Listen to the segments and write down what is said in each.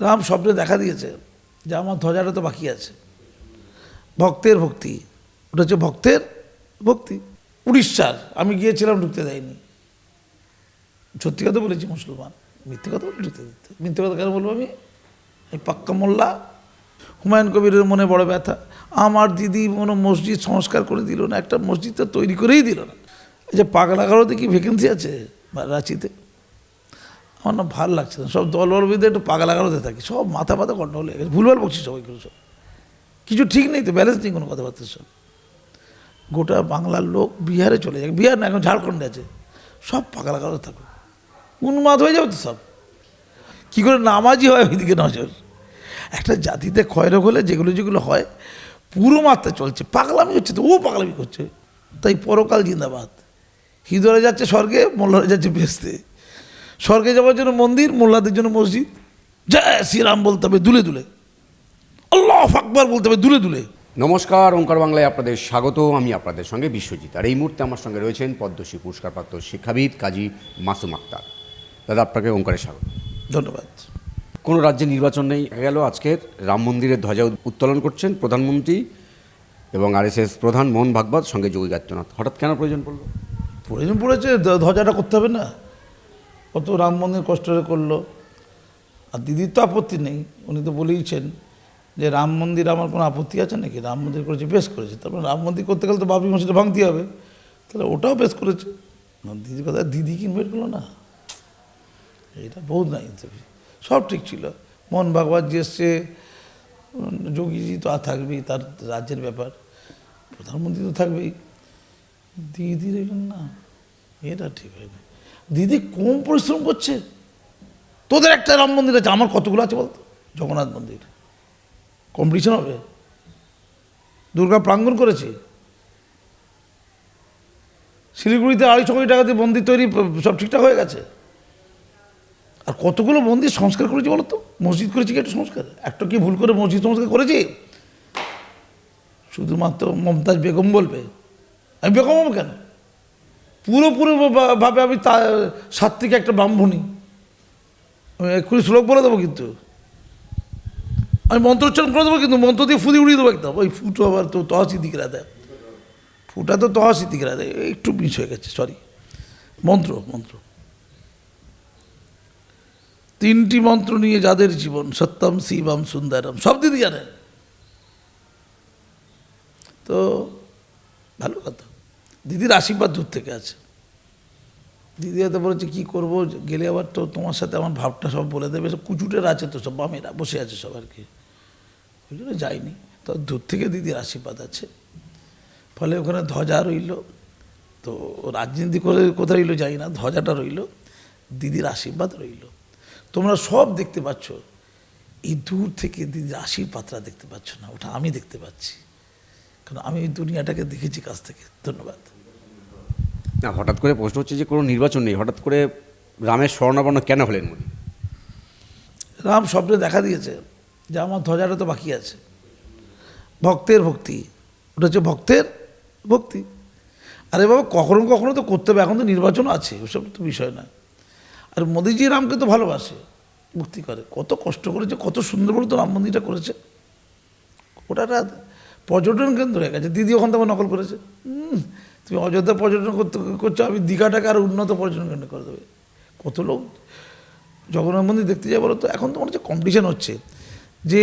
রাম স্বপ্নে দেখা দিয়েছে যে আমার ধ্বজাটা তো বাকি আছে। ভক্তের ভক্তি। ওটা হচ্ছে ভক্তের ভক্তি। উড়িষ্যার। আমি গিয়েছিলাম, ঢুকতে দেয়নি। সত্যি কথা বলেছি, মুসলমান। মিথ্যে কথা বলে ঢুকতে দিতে। মিথ্যে কথা কেন বলব আমি? এই পাক্কা মোল্লা। হুমায়ুন কবিরের মনে বড় ব্যথা। আমার দিদি কোনো মসজিদ সংস্কার করে দিল না, একটা মসজিদ তো তৈরি করেই দিল না। যে পাগলাগারোতে দেখি ভ্যাকেন্সি আছে রাঁচিতে। আমার না ভালো লাগছে না। সব দল বল বিরুদ্ধে একটু পাগলাগারোতে থাকি। সব মাথা মাথা গন্ডগোল হয়ে গেছে। ভুলভাল বকছি সবাইগুলো সব। কিছু ঠিক নেই তো ব্যালেন্স নেই কোনো কথাবার্তার সব। গোটা বাংলার লোক বিহারে চলে যায়। বিহার না, এখন ঝাড়খণ্ডে আছে। সব পাগলাগারোতে থাকুক। উন্মাদ হয়ে যাবে তো সব। কী করে নামাজি হয় ওইদিকে নজর। একটা জাতিতে ক্ষয়রোগ হলে যেগুলো যেগুলো হয়, পুরো মাত্রা চলছে। পাগলামি হচ্ছে তো, ও পাগলামি করছে। তাই পরকাল জিন্দাবাদ। হিন্দুরা যাচ্ছে স্বর্গে মোল্লারা যাচ্ছে বেসতে স্বর্গে যাওয়ার জন্য মন্দির মোল্লাদের জন্য মসজিদ। জয় শ্রীরাম বলতে হবে দুলে দুলে। আল্লাহ আকবার বলতে হবে দুলে দুলে। নমস্কার ওঙ্কার বাংলায় আপনাদের স্বাগত। আমি আপনাদের সঙ্গে বিশ্বজিৎ। আর এই মুহূর্তে আমার সঙ্গে রয়েছেন পদ্মশ্রী পুরস্কারপ্রাপ্ত শিক্ষাবিদ কাজী মাসুম আক্তার। দাদা আপনাকে ওঙ্কারে স্বাগত। ধন্যবাদ। কোনো রাজ্যে নির্বাচন নেই গেল আজকের। রাম মন্দিরের ধ্বজা উত্তোলন করছেন প্রধানমন্ত্রী এবং আরএসএস প্রধান মোহন ভাগবত সঙ্গে যোগী আদিত্যনাথ। হঠাৎ কেন প্রয়োজন পড়ল? প্রয়োজন পড়েছে ধ্বজাটা করতে হবে না। কত রাম মন্দির কষ্ট করে করল। আর দিদির তো আপত্তি নেই, উনি তো বলেইছেন যে রাম মন্দির আমার কোনো আপত্তি আছে নাকি? রাম মন্দির করেছে, বেশ করেছে। তারপরে রাম মন্দির করতে গেলে তো বাবরি মসজিদটা ভাঙতে হবে। তাহলে ওটাও বেশ করেছে। দিদির কথা দিদি কি ইনভাইট করল না? এটা বহুত না ইনসাফি সব ঠিক ছিল। মোহন ভাগবত যে এসছে, যোগীজি তো আর থাকবেই, তার রাজ্যের ব্যাপার। প্রধানমন্ত্রী তো থাকবেই। দিদি দেখলেন না। এটা ঠিক হয়নি। দিদি কম পরিশ্রম করছে? তোদের একটা রাম মন্দির আছে, আমার কতগুলো আছে বলতো? জগন্নাথ মন্দির। কম্পিটিশন হবে। দুর্গা প্রাঙ্গণ করেছে। শিলিগুড়িতে আড়াইশো কোটি টাকা দিয়ে মন্দির তৈরি, সব ঠিকঠাক হয়ে গেছে। আর কতগুলো মন্দির সংস্কার করেছি বলতো? মসজিদ করেছি কি একটা সংস্কার? একটা কি ভুল করে মসজিদ সংস্কার করেছি? শুধুমাত্র মমতাজ বেগম বলবে। আমি বেগম হব কেন? পুরোপুরি ভাবে আমি তা সাত্বিক একটা ব্রাহ্মণী। আমি এক্ষুনি শ্লোক বলে দেবো কিন্তু। আমি মন্ত্র উচ্চারণ করে দেবো কিন্তু মন্ত্র দিয়ে ফুদি উড়িয়ে দেবো একদম। ওই ফুটো আবার তো তহসিদ্দিকরা দেয়। ফুটা তো তহসিদ্দিকরা দেয়। একটু মিস হয়ে গেছে সরি মন্ত্র মন্ত্র। তিনটি মন্ত্র নিয়ে যাদের জীবন, সত্যম, শিবম, সুন্দরম, সব দিদি জানেন। তো, ভালো কথা। দিদির আশীর্বাদ দূর থেকে আছে। দিদি হয়তো বলেছে, কী করব? গেলে আবার তো তোমার সাথে আমার ভাবটা সব বলে দেবে। সব কুচুটের আছে তো, সব বামেরা বসে আছে সব আর কি। ওই জন্য যাইনি। তো দূর থেকে দিদির আশীর্বাদ আছে। ফলে ওখানে ধ্বজা রইল। তো রাজনীতি করে কোথায় রইল যাই না, ধ্বজাটা রইল। দিদির আশীর্বাদ রইল। তোমরা সব দেখতে পাচ্ছ। এই দূর থেকে দিদির আশীর্বাদটা দেখতে পাচ্ছ না, ওটা আমি দেখতে পাচ্ছি। কারণ আমি এই দুনিয়াটাকে দেখেছি কাছ থেকে। ধন্যবাদ। না হঠাৎ করে প্রশ্ন হচ্ছে যে কোনো নির্বাচন নেই হঠাৎ করে রামের স্বর্ণাবর্ণ কেন হলেন মোদী রাম স্বপ্নে দেখা দিয়েছে যে আমার ধ্বজাটা তো বাকি আছে। ভক্তের ভক্তি ওটা হচ্ছে ভক্তের ভক্তি। আরে বাবা কখনো কখনো তো করতে হবে এখন তো নির্বাচন আছে ওসব তো বিষয় না আর মোদিজি রামকে তো ভালোবাসে ভক্তি করে। কত কষ্ট করেছে কত সুন্দর করে তো রাম মন্দিরটা করেছে। ওটা পর্যটন কেন্দ্র হয়ে গেছে দিদি ওখান থেকে নকল করেছে। তুমি অযোধ্যা পর্যটন করতে করছ, আমি দীঘাটাকে আরও উন্নত পর্যটন কেন্দ্র করে দেবে। কত লোক? জগন্নাথ মন্দির দেখতে যায় বলো তো, এখন তো মনে হচ্ছে কম্পিটিশন হচ্ছে। যে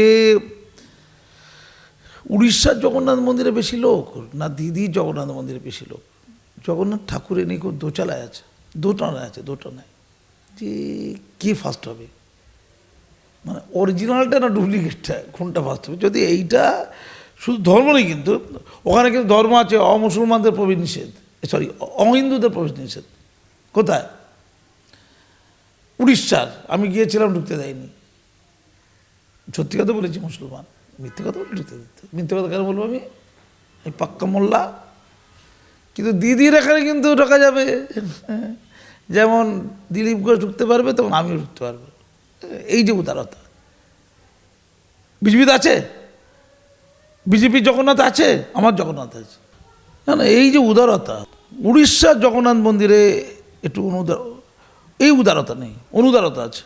উড়িষ্যার জগন্নাথ মন্দিরে বেশি লোক না দিদির জগন্নাথ মন্দিরে বেশি লোক? জগন্নাথ ঠাকুরের নিয়ে খুব দোচালায় আছে দোটানায় আছে দোটানায় যে কে ফার্স্ট হবে? মানে অরিজিনালটা না ডুপ্লিকেটটা কোনটা ফার্স্ট হবে? যদি এইটা শুধু ধর্ম নেই কিন্তু, ওখানে কিন্তু ধর্ম আছে অমুসলমানদের প্রবেশ নিষেধ। সরি অহিন্দুদের প্রবেশ নিষেধ। কোথায়? উড়িষ্যার। আমি গিয়েছিলাম, ঢুকতে দেয়নি। সত্যি কথা বলেছি, মুসলমান। মিথ্যে কথা বলে ঢুকতে দিতে মিথ্যে কথা কেন বলব আমি? এই পাক্কা মোল্লা। কিন্তু দিদির এখানে কিন্তু ঢোকা যাবে। যেমন দিলীপ ঘোষ ঢুকতে পারবে, তেমন আমিও ঢুকতে পারব। এই যে উদারতা। বিজেপিতে আছে? বিজেপি জগন্নাথ আছে, আমার জগন্নাথ আছে। না না, এই যে উদারতা, উড়িষ্যার জগন্নাথ মন্দিরে একটু অনুদার, এই উদারতা নেই, অনুদারতা আছে।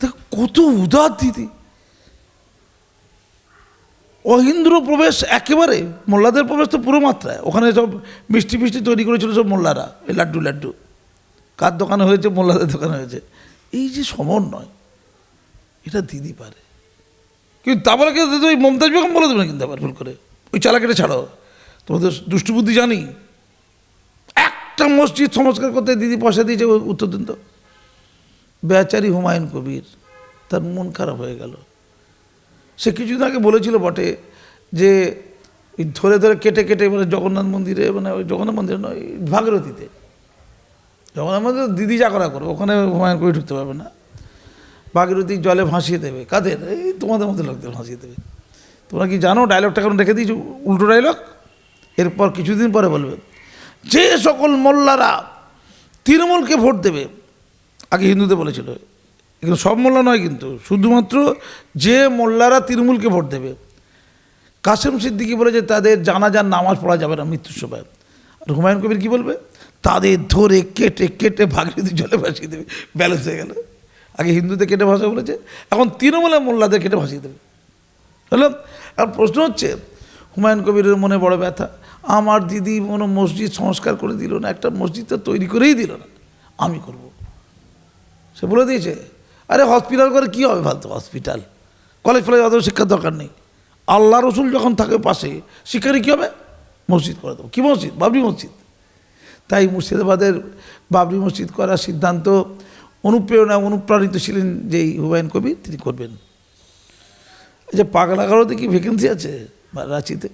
দেখ, কত উদার দিদি। অহিন্দ্র প্রবেশ একেবারে, মোল্লাদের প্রবেশ তো পুরো মাত্রায়, ওখানে সব মিষ্টি ফিষ্টি তৈরি করেছিল সব মোল্লারা, এই লাড্ডু লাড্ডু। কার দোকানে হয়েছে? মোল্লাদের দোকানে হয়েছে। এই যে সমন্বয়, এটা দিদি পারে। কিন্তু তা বলে কিন্তু ওই মমতাজ বেগম বলে দেবে না কিন্তু আবার ভুল করে? ওই চালাকেটা ছাড়ো। তোমাদের দুষ্টু বুদ্ধি জানি। একটা মসজিদ সংস্কার করতে দিদি পয়সা দিয়েছে উত্তর দিন তো। বেচারি হুমায়ুন কবির, তার মন খারাপ হয়ে গেল। সে কিছুদিন আগে বলেছিল বটে যে ওই ধরে ধরে কেটে কেটে মানে জগন্নাথ মন্দিরে মানে ওই জগন্নাথ মন্দিরে নয় ওই ভাগীরথীতে। জগন্নাথ মন্দিরে দিদি যা করা করবে, ওখানে হুমায়ুন কবির ঢুকতে পারবে না। ভাগীরথী জলে ভাসিয়ে দেবে। কাদের? এই তোমাদের মধ্যে লোকদের ভাসিয়ে দেবে। তোমরা কি জানো ডায়লগটা এখন রেখে দিয়েছ? উল্টো ডায়লগ এরপর কিছুদিন পরে বলবে, যে সকল মোল্লারা তৃণমূলকে ভোট দেবে, আগে হিন্দুতে বলেছিল। কিন্তু সব মোল্লা নয় কিন্তু, শুধুমাত্র যে মোল্লারা তৃণমূলকে ভোট দেবে। কাসেম সিদ্দিকি বলেছে, তাদের জানাজার নামাজ পড়া যাবে না মৃত্যুর সময়। আর হুমায়ুন কবির কী বলবে? তাদের ধরে কেটে কেটে ভাগীরথী জলে ভাসিয়ে দেবে। ব্যালেন্স হয়ে গেল। আগে হিন্দুদের কেটে ভাষা বলেছে, এখন তৃণমূলের মোল্লাদের কেটে ভাসিয়ে দেবে। হলো আর প্রশ্ন হচ্ছে, হুমায়ুন কবিরের মনে বড় ব্যথা, আমার দিদি কোনো মসজিদ সংস্কার করে দিল না, একটা মসজিদ তো তৈরি করেই দিল না, আমি করব। সে বলে দিয়েছে, আরে হসপিটাল করে কী হবে ফালতু হসপিটাল? কলেজ ফলেজ অত শিক্ষার দরকার নেই। আল্লাহ রসুল যখন থাকে পাশে, শিক্ষারই কী হবে? মসজিদ করে দেবো। কী মসজিদ? বাবরি মসজিদ। তাই মুর্শিদাবাদের বাবরি মসজিদ করার সিদ্ধান্ত অনুপ্রেরণা, অনুপ্রাণিত ছিলেন যেই হুমায়ুন কবি তিনি করবেন। যে পাগলাগারোতে কি ভ্যাকেন্সি আছে রাঁচিতে?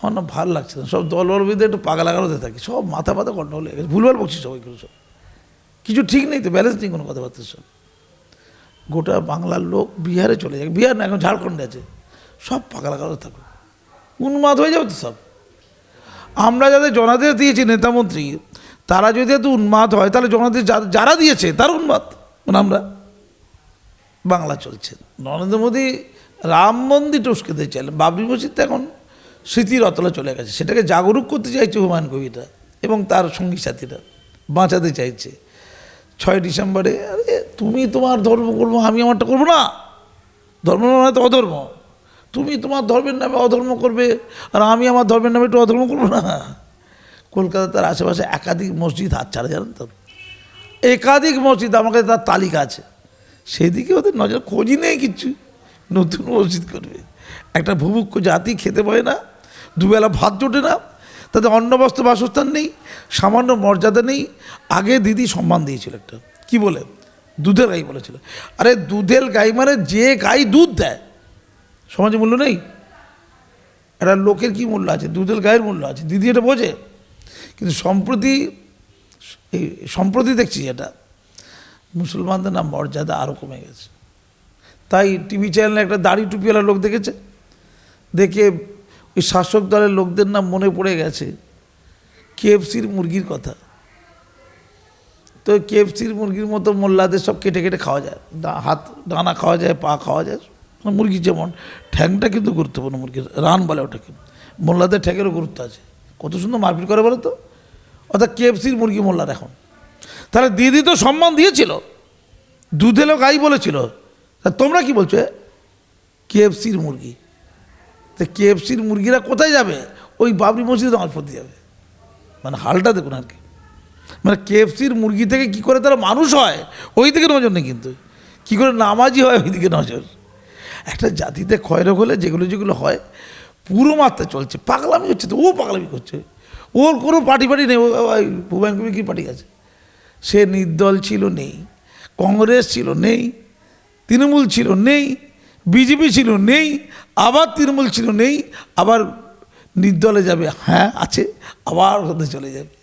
আমার না ভালো লাগছে না। সব দল বলবিদে একটু পাগলাগারোতে থাকি। সব মাথা মাথা গন্ডগোল হয়ে গেছে। ভুলভাল বকছি সবাইগুলো সব। কিছু ঠিক নেই তো ব্যালেন্স নেই কোনো কথাবার্তা সব। গোটা বাংলার লোক বিহারে চলে যাবে বিহার না, এখন ঝাড়খণ্ডে আছে। সব পাগলাগারোতে থাকবে উন্মাদ হয়ে যাবে তো সব। আমরা যাদের জনাদেশ দিয়েছি নেতামন্ত্রী তারা যদি এত উন্মাদ হয়, তাহলে যা- যারা দিয়েছে, তার উন্মাদ। মানে আমরা বাংলা চলছে। নরেন্দ্র মোদী রাম মন্দির টুসকে দিয়ে বাবরি মসজিদ তো এখন স্মৃতির অতলে চলে গেছে। সেটাকে জাগরুক করতে চাইছে হুমায়ুন কবিরা এবং তার সঙ্গী সাথীরা। বাঁচাতে চাইছে। ছয় ডিসেম্বরে, আরে তুমি তোমার ধর্ম করব, আমি আমারটা করব না। ধর্ম মানে তো অধর্ম। তুমি তোমার ধর্মের নামে অধর্ম করবে, আর আমি আমার ধর্মের নামে একটু অধর্ম করব না। কলকাতা তার আশেপাশে একাধিক মসজিদ হাত ছাড়া, জানেন তো? একাধিক মসজিদ, আমার কাছে তার তালিকা আছে। সেদিকে ওদের নজর, খোঁজই নেই কিচ্ছু নতুন মসজিদ করবে। একটা ভুভুক্ষ জাতি খেতে পারে না, দুবেলা ভাত জোটে না তাদের অন্ন বস্ত্র বাসস্থান নেই, সামান্য মর্যাদা নেই। আগে দিদি সম্মান দিয়েছিল একটা, কি বলে? দুধের গাই বলেছিল। আরে দুধের গাই মানে যে গাই দুধ দেয়। সমাজে মূল্য নেই? একটা লোকের কি মূল্য আছে? দুধের গায়ের মূল্য আছে। দিদি এটা বোঝে? কিন্তু সম্প্রতি, এই সম্প্রতি দেখছি এটা মুসলমানদের নাম মর্যাদা আরও কমে গেছে। তাই টিভি চ্যানেলে একটা দাড়ি টুপিওয়ালা লোক দেখেছে? দেখে ওই শাসক দলের লোকদের নাম মনে পড়ে গেছে, কেএফসির মুরগির কথা। তো কেএফসির মুরগির মতো মোল্লাদের সব কেটে কেটে খাওয়া যায়। হাত ডানা খাওয়া যায়, পা খাওয়া যায় মানে মুরগি যেমন ঠ্যাংটা কিন্তু গুরুত্বপূর্ণ মুরগির, রান বলে ওটাকে। মোল্লাদের ঠ্যাংয়েরও গুরুত্ব আছে। কত সুন্দর মারপিট করে বলো তো। অর্থাৎ কেএফসির মুরগি মোল্লার এখন তাহলে দিদি তো সম্মান দিয়েছিল। দুধেলো গাই বলেছিল। তা তোমরা কি বলছো? কেএফসির মুরগি। তা কেএফসির মুরগিরা কোথায় যাবে? ওই বাবরি মসজিদে নামাজ পড়তে যাবে। মানে হালটা দেখুন আর কি। মানে কেএফসির মুরগি থেকে কি করে তারা মানুষ হয়, ওই দিকে নজর নেই কিন্তু। কি করে নামাজি হয়, ওই দিকে নজর। একটা জাতিতে ক্ষয়রোগ হলে যেগুলো যেগুলো হয়, পুরো মাত্রা চলছে। পাগলামি হচ্ছে তো, ও পাগলামি করছে। ওর কোনো পার্টি পার্টি নেই ওই হুমায়ুন কি পার্টি আছে? সে নির্দল ছিল, নেই। কংগ্রেস ছিল, নেই। তৃণমূল ছিল, নেই। বিজেপি ছিল, নেই। আবার তৃণমূল ছিল, নেই। আবার নির্দলে যাবে হ্যাঁ আছে। আবার ওখানে চলে যাবে।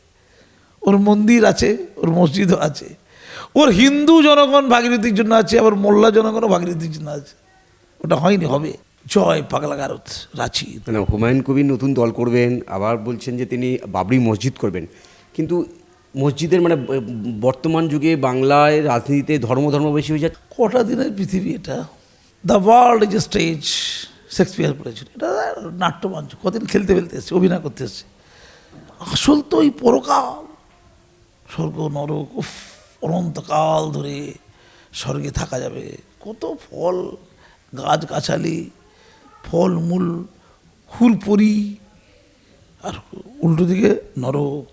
ওর মন্দির আছে, ওর মসজিদও আছে। ওর হিন্দু জনগণ ভাগীরথীর জন্য আছে, আবার মোল্লা জনগণও ভাগীরথীর জন্য আছে। ওটা হয়নি, হবে। জয় পাগলা গারত রাঁচি। মানে হুমায়ুন কবির নতুন দল করবেন আবার বলছেন যে তিনি বাবরি মসজিদ করবেন। কিন্তু মসজিদের মানে বর্তমান যুগে বাংলায় রাজনীতিতে ধর্ম ধর্ম বেশি হয়ে যায় কটা দিনের পৃথিবী এটা? The world is a stage Shakespeare পড়েছিল এটা নাট্যমঞ্চ কদিন খেলতে ফেলতে এসছে অভিনয় করতে এসছে। আসল তো ওই পরকাল স্বর্গ নরক উফ অনন্তকাল ধরে স্বর্গে থাকা যাবে। কত ফল গাছগাছালি ফলমূল হুলপরি আর উল্টো দিকে নরক।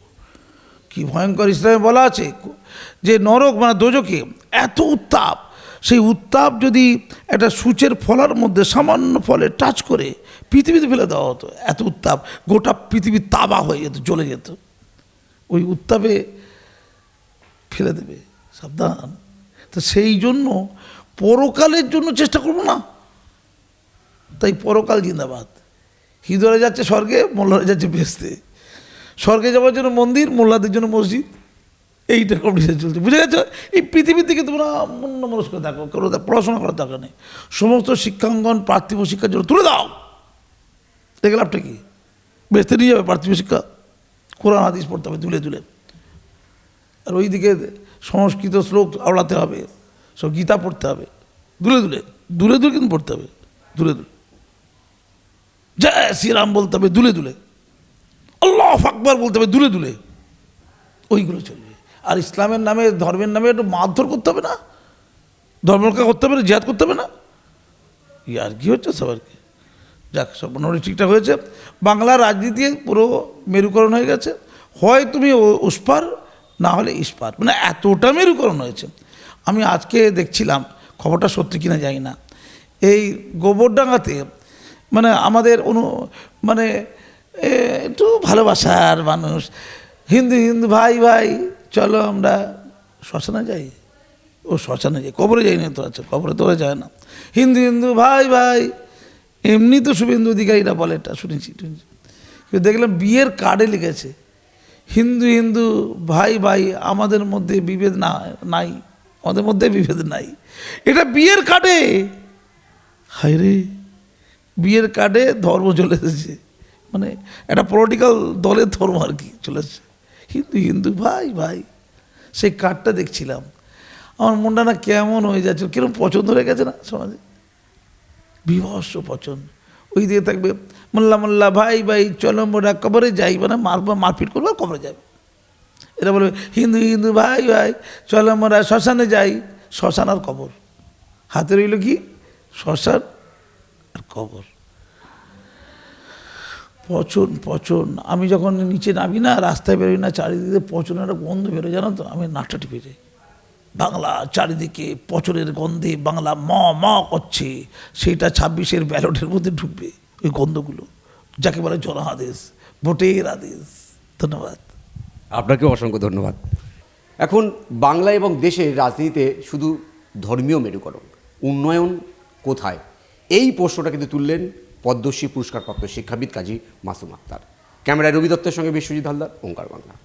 কি ভয়ঙ্কর ইসলামে বলা আছে যে নরক মানে দোজকে এত উত্তাপ, সেই উত্তাপ যদি একটা সূচের ফলার মধ্যে সামান্য ফলে টাচ করে পৃথিবীতে ফেলে দেওয়া হতো, এত উত্তাপ, গোটা পৃথিবী তাবা হয়ে যেত, জ্বলে যেত। ওই উত্তাপে ফেলে দেবে, সাবধান। তো সেই জন্য পরকালের জন্য চেষ্টা করব না। তাই পরকাল জিন্দাবাদ। হিন্দুরা যাচ্ছে স্বর্গে, মোল্লারা যাচ্ছে বেসতে স্বর্গে যাওয়ার জন্য মন্দির মোল্লাদের জন্য মসজিদ। এইটা কম্পিটিশন চলছে। বুঝে গেছো? এই পৃথিবীর দিকে তোমরা অন্য মনস্ক দেখো কোনো পড়াশোনা করার দরকার নেই। সমস্ত শিক্ষাঙ্গন, পার্থিব শিক্ষার জন্য তুলে দাও। দেখে লাভটা কি? বেসতে নিয়ে যাবে পার্থিব শিক্ষা। কোরআন, হাদিস পড়তে হবে, তুলে তুলে। আর ওইদিকে সংস্কৃত শ্লোক আওড়াতে হবে, সব গীতা পড়তে হবে। দূরে দূরে। দূরে দূরে কিন্তু পড়তে হবে। দূরে দূরে। জয় শ্রীরাম বলতে হবে, দুলে দুলে। আল্লাহ আকবর বলতে হবে, দুলে দুলে। ওইগুলো চলবে। আর ইসলামের নামে, ধর্মের নামে একটু মারধর করতে হবে না? ধর্মরক্ষা করতে হবে না? জিহাদ করতে হবে না? ই আর কি হচ্ছে সবারকে যাক, সব মোটামুটি ঠিকঠাক হয়েছে। বাংলা রাজনীতি পুরো মেরুকরণ হয়ে গেছে। হয় তুমি উস্পার, না হলে ইস্পার। মানে এতটা মেরুকরণ হয়েছে। আমি আজকে দেখছিলাম, খবরটা সত্যি কিনা জানি না। এই গোবরডাঙ্গাতে মানে আমাদের অনু মানে একটু ভালোবাসার মানুষ। হিন্দু হিন্দু, ভাই ভাই, চলো আমরা শ্মশানে যাই। ও, শ্মশানে যাই, কবরে যাই না তো আচ্ছা কবরে তোরা যায় না। হিন্দু হিন্দু, ভাই ভাই, এমনি তো শুভেন্দু অধিকারীরা বলে এটা, শুনেছি শুনেছি। কিন্তু দেখলাম বিয়ের কার্ডে লিখেছে, হিন্দু হিন্দু, ভাই ভাই, আমাদের মধ্যে বিভেদ না, নাই, আমাদের মধ্যে বিভেদ নাই। এটা বিয়ের কার্ডে! হায় রে বিয়ের কার্ডে ধর্ম চলে এসেছে। মানে একটা পলিটিক্যাল দলের ধর্ম আর কি চলে এসেছে। হিন্দু হিন্দু, ভাই ভাই। সেই কার্ডটা দেখছিলাম। আমার মনটা না কেমন হয়ে যাচ্ছে কীরকম পছন্দ হয়ে গেছে না সমাজে? বিভৎস পছন্দ। ওই দিকে থাকবে, মোল্লা মোল্লা, ভাই ভাই, চলো মোরা কবরে যাই মানে মারব, মারপিট করব কবরে যাবে। এরা বলবে, হিন্দু হিন্দু, ভাই ভাই, চলো মোরা শ্মশানে যাই। শ্মশান আর কবর। হাতে রইল কি? শ্মশান কবর। পচন পচন। আমি যখন নিচে নামি না, রাস্তায় বেরোই না, চারিদিকে পচনের একটা গন্ধ বেরোয়, জানো তো? আমি নাকটা টিপে যাই বাংলা চারিদিকে পচনের গন্ধে বাংলা ম ম করছে। সেটা ছাব্বিশের ব্যালটের মধ্যে ঢুকবে, ওই গন্ধগুলো। যাকে বলে জনআদেশ ভোটের আদেশ। ধন্যবাদ। আপনাকে অসংখ্য ধন্যবাদ। এখন বাংলা এবং দেশের রাজনীতিতে শুধু ধর্মীয় মেরুকরণ, উন্নয়ন কোথায়? এই প্রশ্নটা কিন্তু তুললেন পদ্মশ্রী পুরস্কারপ্রাপ্ত শিক্ষাবিদ কাজী মাসুম আক্তার। ক্যামেরায় রবি দত্তের সঙ্গে বিশ্বজিৎ হালদার, ওঙ্কার বাংলা।